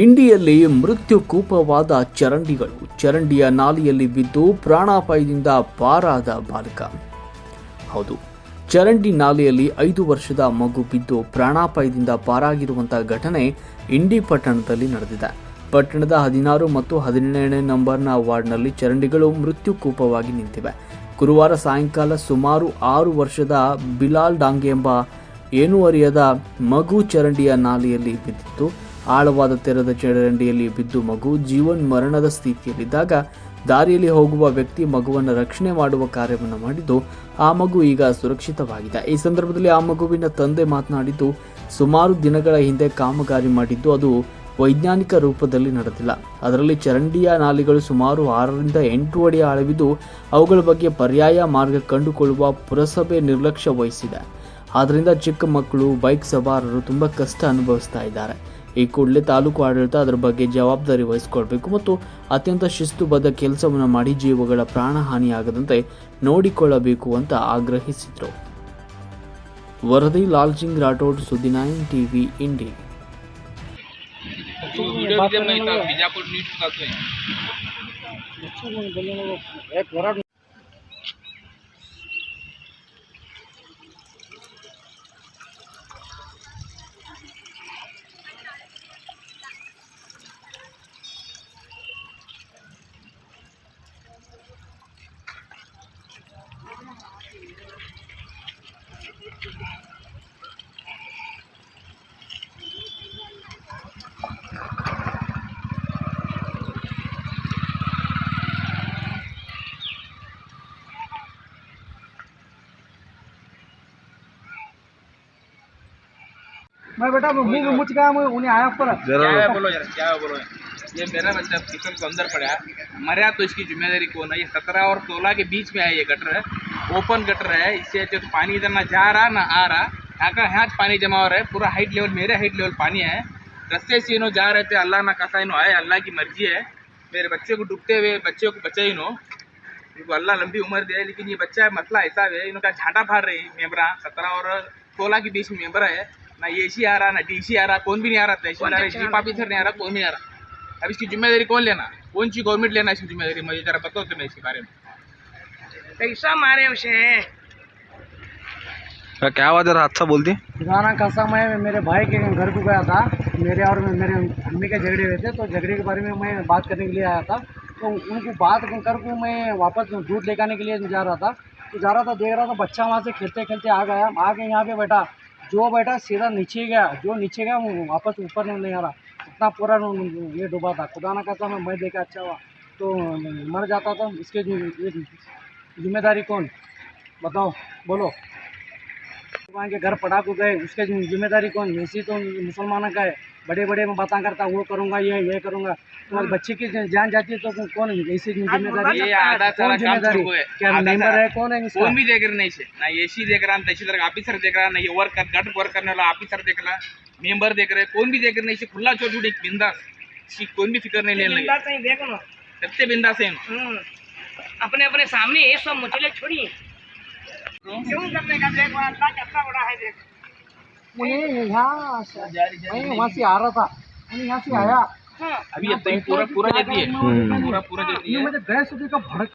ಇಂಡಿಯಲ್ಲಿ ಮೃತ್ಯು ಕೂಪವಾದ ಚರಂಡಿಗಳು. ಚರಂಡಿಯ ನಾಲಿಯಲ್ಲಿ ಬಿದ್ದು ಪ್ರಾಣಾಪಾಯದಿಂದ ಪಾರಾದ ಬಾಲಕ. ಹೌದು, ಚರಂಡಿ ನಾಲೆಯಲ್ಲಿ ಐದು ವರ್ಷದ ಮಗು ಬಿದ್ದು ಪ್ರಾಣಾಪಾಯದಿಂದ ಪಾರಾಗಿರುವಂತಹ ಘಟನೆ ಇಂಡಿ ಪಟ್ಟಣದಲ್ಲಿ ನಡೆದಿದೆ. ಪಟ್ಟಣದ ಹದಿನಾರು ಮತ್ತು ಹದಿನೇಳನೇ ನಂಬರ್ನ ವಾರ್ಡ್ನಲ್ಲಿ ಚರಂಡಿಗಳು ಮೃತ್ಯು ಕೂಪವಾಗಿ ನಿಂತಿವೆ. ಗುರುವಾರ ಸಾಯಂಕಾಲ ಸುಮಾರು ಆರು ವರ್ಷದ ಬಿಲಾಲ್ ಡಾಂಗೆ ಎಂಬ ಏನೂ ಅರಿಯದ ಮಗು ಚರಂಡಿಯ ನಾಲೆಯಲ್ಲಿ ಬಿದ್ದಿತ್ತು. ಆಳವಾದ ತೆರೆದ ಚರಂಡಿಯಲ್ಲಿ ಬಿದ್ದು ಮಗು ಜೀವನ್ ಮರಣದ ಸ್ಥಿತಿಯಲ್ಲಿದ್ದಾಗ ದಾರಿಯಲ್ಲಿ ಹೋಗುವ ವ್ಯಕ್ತಿ ಮಗುವನ್ನು ರಕ್ಷಣೆ ಮಾಡುವ ಕಾರ್ಯವನ್ನು ಮಾಡಿದ್ದು ಆ ಮಗು ಈಗ ಸುರಕ್ಷಿತವಾಗಿದೆ. ಈ ಸಂದರ್ಭದಲ್ಲಿ ಆ ಮಗುವಿನ ತಂದೆ ಮಾತನಾಡಿದ್ದು, ಸುಮಾರು ದಿನಗಳ ಹಿಂದೆ ಕಾಮಗಾರಿ ಮಾಡಿದ್ದು ಅದು ವೈಜ್ಞಾನಿಕ ರೂಪದಲ್ಲಿ ನಡೆದಿಲ್ಲ. ಅದರಲ್ಲಿ ಚರಂಡಿಯ ನಾಲಿಗಳು ಸುಮಾರು ಆರರಿಂದ ಎಂಟು ಅಡಿ ಆಳವಿದ್ದು ಅವುಗಳ ಬಗ್ಗೆ ಪರ್ಯಾಯ ಮಾರ್ಗ ಕಂಡುಕೊಳ್ಳುವ ಪುರಸಭೆ ನಿರ್ಲಕ್ಷ್ಯ ವಹಿಸಿದೆ. ಆದ್ದರಿಂದ ಚಿಕ್ಕ ಮಕ್ಕಳು, ಬೈಕ್ ಸವಾರರು ತುಂಬ ಕಷ್ಟ ಅನುಭವಿಸ್ತಾ ಇದ್ದಾರೆ. ಈ ಕೂಡಲೇ ತಾಲೂಕು ಆಡಳಿತ ಅದರ ಬಗ್ಗೆ ಜವಾಬ್ದಾರಿ ವಹಿಸಿಕೊಳ್ಬೇಕು ಮತ್ತು ಅತ್ಯಂತ ಶಿಸ್ತುಬದ್ಧ ಕೆಲಸವನ್ನು ಮಾಡಿ ಜೀವಗಳ ಪ್ರಾಣಹಾನಿಯಾಗದಂತೆ ನೋಡಿಕೊಳ್ಳಬೇಕು ಅಂತ ಆಗ್ರಹಿಸಿದರು. ವರದಿ ಲಾಲ್ಸಿಂಗ್ ರಾಠೋಡ್ ಸುದ್ದಿ ನೈನ್ ಟಿವಿ ಇಂಡಿ. मैं बेटा मुँह में मुझ गया मैं उन्हें आया पर। क्या है बोलो यार क्या है बोलो ये मेरा बच्चा फिसल को अंदर पड़ा मरा तो इसकी ज़िम्मेदारी कौन है? ये सत्रह और सोलह के बीच में है ये गटर है। ओपन गटर है इससे जो तो पानी इधर ना जा रहा ना आ रहा। यहाँ का यहाँ पानी जमा हो रहा है पूरा हाइट लेवल मेरे हाइट लेवल पानी है। रस्ते से इन्हों जा रहे थे अल्लाह ना कसा इन्हों आए अल्लाह की मर्ज़ी है। मेरे बच्चे को डूबते हुए बच्चे को बचा इन्हों। इनको अल्लाह लंबी उम्र दे लेकिन ये बच्चा मसला ऐसा है इनका झाटा फाड़ रही मेम्बरा सत्रह और सोलह के बीच में मेंबर है। ना ये सी आ रहा ना डी सी आ रहा कौन भी नहीं आ रहा तहसीलदार चीफ ऑफिसर नहीं आ रहा कौन नहीं आ रहा अब इसकी ज़िम्मेदारी कौन लेना? कौन सी गवर्नमेंट लेना इसकी ज़िम्मेदारी? मुझे जरा बताओ तुम्हें इसके बारे में. कैसा मारे उसे। क्या हुआ जरा हादसा बोलती गाना कैसा मैं मेरे भाई के घर को गया था। मेरे और मेरे अम्मी के झगड़े हुए थे तो झगड़े के बारे में मैं बात करने के लिए आया था। तो उनको बात कर के मैं वापस दूध लेकर आने के लिए जा रहा था। तो जा रहा था देख रहा था बच्चा वहाँ से खेलते खेलते आ गया। आ के यहाँ पे बैठा। जो बैठा सीधा नीचे गया, जो नीचे गया वो वापस ऊपर नहीं आ रहा। इतना पूरा ये डूबा था। खुदा ना कहता मैं मैं देखा अच्छा हुआ। तो मर जाता था, इसके ज़िम्मेदारी कौन? बताओ, बोलो। भगवान के घर पटाखू गए उसके ज़िम्मेदारी कौन? ऐसी तो मुसलमानों का है। बड़े बड़े में बातें करता वो करूँगा ये ये करूँगा। तुम्हारे बच्चे की जान जाती है तो कौन ऐसी ज़िम्मेदारी? ये आधा सारा कौन ज़िम्मेदारी? है क्या मेंबर है? कौन है इसका? भी देख रहा नहीं से ना एसी देख रहा ना तहसीलदार का ऑफिसर देख रहा ना ये वर्क गट वर्क करने वाला ऑफिसर देख रहा मेंबर देख रहे कौन भी देख रहा नहीं खुला छोड़ छोड़ एक बिंदास। कोई भी फ़िक्र नहीं लेने लगे। देखो ना सबसे बिंदास है। हम्म। अपने अपने सामने ये सब मुचले छोड़िए। क्यों करने का देखो अल्लाह कितना बड़ा है देख यहाँ से- वहाँ से आ रहा था यहाँ से आया अभी तो पूरा पूरा देती है। हम्म। पूरा पूरा देती है। मुझे गैस का भड़क